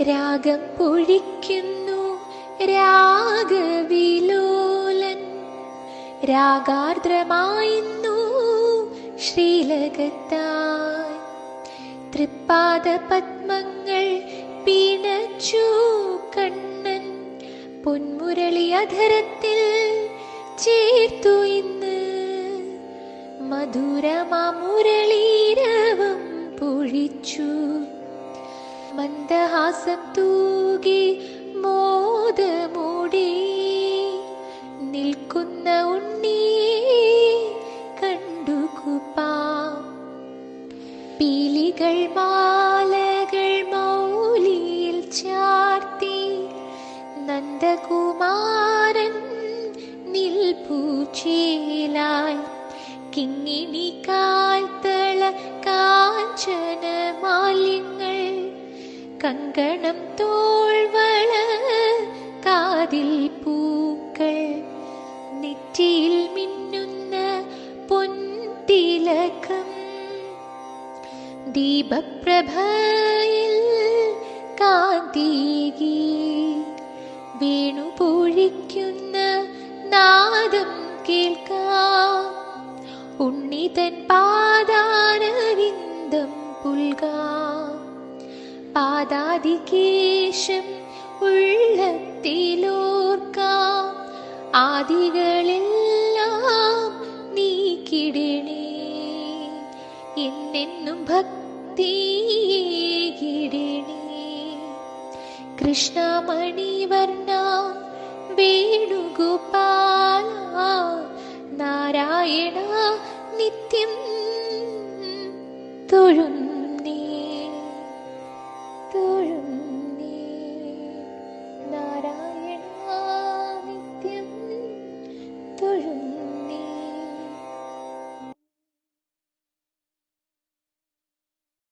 രാഗം പൊഴിക്കുന്നു രാഗവിലോലൻ രാഗാർദ്രമായിന്നു ശ്രീലകത്തായി തൃപ്പാദ പത്മങ്ങൾ പിണച്ചു കണ്ണൻ പൊന്മുരളി അധരത്തിൽ ചേർത്തു ഇന്ന്. മധുരമാമുരളീരവം പൊഴിച്ചു മന്ദഹാസം തൂകി മോദമൂടി നിൽക്കുന്ന ഉണ്ണി കണ്ടു കുപ്പാം. പീലികൾ മാലകൾ മൗലിയിൽ ചാർത്തി നന്ദകുമാരൻ നിൽപ്പൂച്ചേലായി കിങ്ങിണി കാൽത്തള കാഞ്ചന മാലിങ്ങൾ കങ്കണം തോൾവള കാതിൽ പൂക്കൾ നെറ്റിയിൽ മിന്നുന്ന പൊൻതിലകം ദീപപ്രഭയിൽ കാന്തികി വീണുപൊഴിക്കുന്ന നാദം കേൾക്കാം. ഉണ്ണിതൻ പാദാരവിന്ദം പുൽകാം. പാദാതികേശം ഉള്ളത്തിലോർക്കാം. ആദികളെല്ലാം നീക്കിടണേ. എന്നെന്നും ഭക്തിയിടണേ കൃഷ്ണമണിവർണ വേണുഗോപാല നാരായണ നിത്യം തൊഴുന്നു.